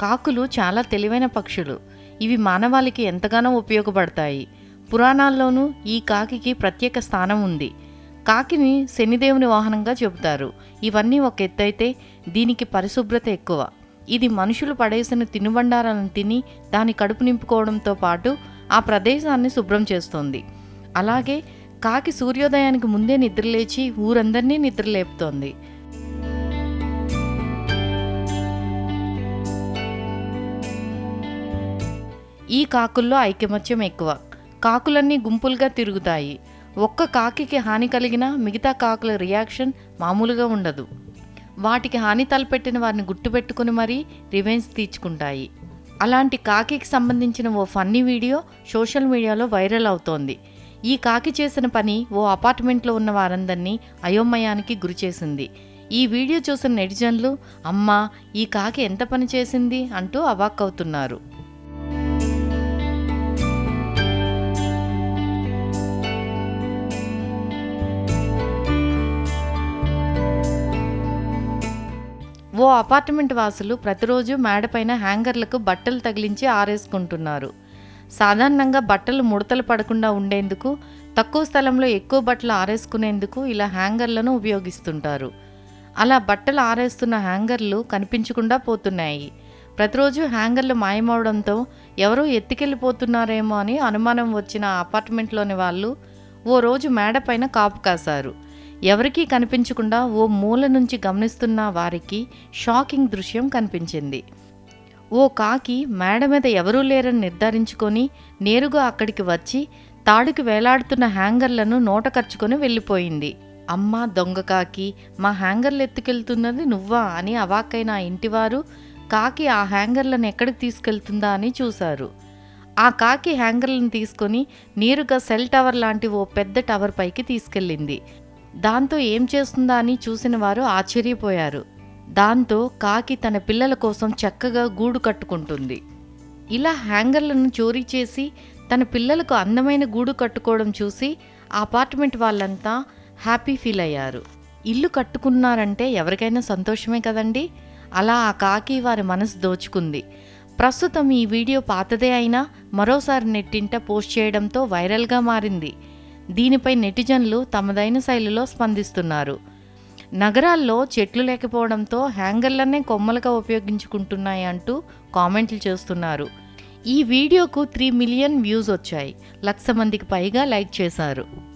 కాకులు చాలా తెలివైన పక్షులు. ఇవి మానవాళికి ఎంతగానో ఉపయోగపడతాయి. పురాణాల్లోనూ ఈ కాకికి ప్రత్యేక స్థానం ఉంది. కాకిని శనిదేవుని వాహనంగా చెబుతారు. ఇవన్నీ ఒక ఎత్తైతే దీనికి పరిశుభ్రత ఎక్కువ. ఇది మనుషులు పడేసిన తినుబండారాలను తిని దాని కడుపు నింపుకోవడంతో పాటు ఆ ప్రదేశాన్ని శుభ్రం చేస్తుంది. అలాగే కాకి సూర్యోదయానికి ముందే నిద్రలేచి ఊరందరినీ నిద్రలేపుతోంది. ఈ కాకుల్లో ఐకమత్యం ఎక్కువ. కాకులన్నీ గుంపులుగా తిరుగుతాయి. ఒక్క కాకికి హాని కలిగినా మిగతా కాకుల రియాక్షన్ మామూలుగా ఉండదు. వాటికి హాని తలపెట్టిన వారిని గుర్తుపెట్టుకుని మరీ రివెంజ్ తీర్చుకుంటాయి. అలాంటి కాకికి సంబంధించిన ఓ ఫన్నీ వీడియో సోషల్ మీడియాలో వైరల్ అవుతోంది. ఈ కాకి చేసిన పని ఓ అపార్ట్మెంట్లో ఉన్న వారందరినీ అయోమయానికి గురిచేసింది ఈ వీడియో చూసిన నెటిజన్లు అమ్మా ఈ కాకి ఎంత పని చేసింది? అంటూ అవాక్కవుతున్నారు. ఓ అపార్ట్మెంట్ వాసులు ప్రతిరోజు మేడపైన హ్యాంగర్లకు బట్టలు తగిలించి ఆరేసుకుంటున్నారు. సాధారణంగా బట్టలు ముడతలు పడకుండా ఉండేందుకు తక్కువ స్థలంలో ఎక్కువ బట్టలు ఆరేసుకునేందుకు ఇలా హ్యాంగర్లను ఉపయోగిస్తుంటారు. అలా బట్టలు ఆరేస్తున్న హ్యాంగర్లు కనిపించకుండా పోతున్నాయి. ప్రతిరోజు హ్యాంగర్లు మాయమవడంతో ఎవరో ఎత్తుకెళ్ళిపోతున్నారేమో అని అనుమానం వచ్చిన అపార్ట్మెంట్లోని వాళ్ళు ఓ రోజు మేడపైన కాపు కాశారు. ఎవరికీ కనిపించకుండా ఓ మూల నుంచి గమనిస్తున్న వారికి షాకింగ్ దృశ్యం కనిపించింది. ఓ కాకి మేడ మీద ఎవరూ లేరని నిర్ధారించుకొని నేరుగా అక్కడికి వచ్చి తాడుకి వేలాడుతున్న హ్యాంగర్లను నోట ఖర్చుకొని వెళ్ళిపోయింది. అమ్మ దొంగ కాకి మా హ్యాంగర్లు ఎత్తుకెళ్తున్నది నువ్వా? అని అవాక్కైన ఆ ఇంటివారు కాకి ఆ హ్యాంగర్లను ఎక్కడికి తీసుకెళ్తుందా అని చూశారు. ఆ కాకి హ్యాంగర్లను తీసుకొని నేరుగా సెల్ టవర్ లాంటి ఓ పెద్ద టవర్ పైకి తీసుకెళ్ళింది. దాంతో ఏం చేస్తుందా అని చూసిన వారు ఆశ్చర్యపోయారు. దాంతో కాకి తన పిల్లల కోసం చక్కగా గూడు కట్టుకుంటుంది. ఇలా హ్యాంగర్లను చోరీ చేసి తన పిల్లలకు అందమైన గూడు కట్టుకోవడం చూసి అపార్ట్మెంట్ వాళ్ళంతా హ్యాపీ ఫీల్ అయ్యారు. ఇల్లు కట్టుకున్నారంటే ఎవరికైనా సంతోషమే కదండి? అలా ఆ కాకి వారి మనసు దోచుకుంది. ప్రస్తుతం ఈ వీడియో పాతదే అయినా మరోసారి నెట్టింట పోస్ట్ చేయడంతో వైరల్గా మారింది. దీనిపై నెటిజన్లు తమదైన శైలిలో స్పందిస్తున్నారు. నగరాల్లో చెట్లు లేకపోవడంతో హ్యాంగర్లనే కొమ్మలుగా ఉపయోగించుకుంటున్నాయి అంటూ కామెంట్లు చేస్తున్నారు. ఈ వీడియోకు త్రీ మిలియన్ వ్యూస్ వచ్చాయి. లక్ష మందికి పైగా లైక్ చేశారు.